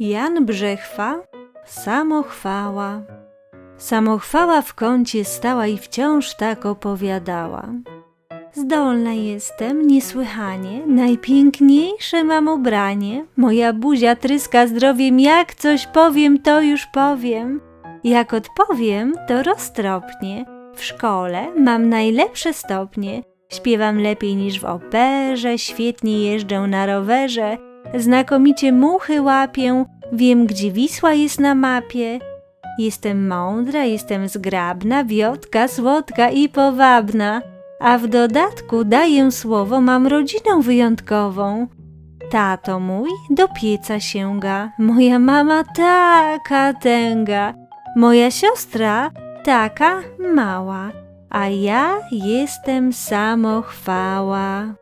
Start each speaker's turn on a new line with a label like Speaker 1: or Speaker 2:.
Speaker 1: Jan Brzechwa, samochwała. Samochwała w kącie stała i wciąż tak opowiadała. Zdolna jestem niesłychanie, najpiękniejsze mam ubranie. Moja buzia tryska zdrowiem, jak coś powiem, to już powiem. Jak odpowiem, to roztropnie. W szkole mam najlepsze stopnie. Śpiewam lepiej niż w operze, świetnie jeżdżę na rowerze, znakomicie muchy łapię, wiem gdzie Wisła jest na mapie. Jestem mądra, jestem zgrabna, wiotka, słodka i powabna, a w dodatku daję słowo, mam rodzinę wyjątkową. Tato mój do pieca sięga, moja mama taka tęga, moja siostra taka mała, a ja jestem samochwała.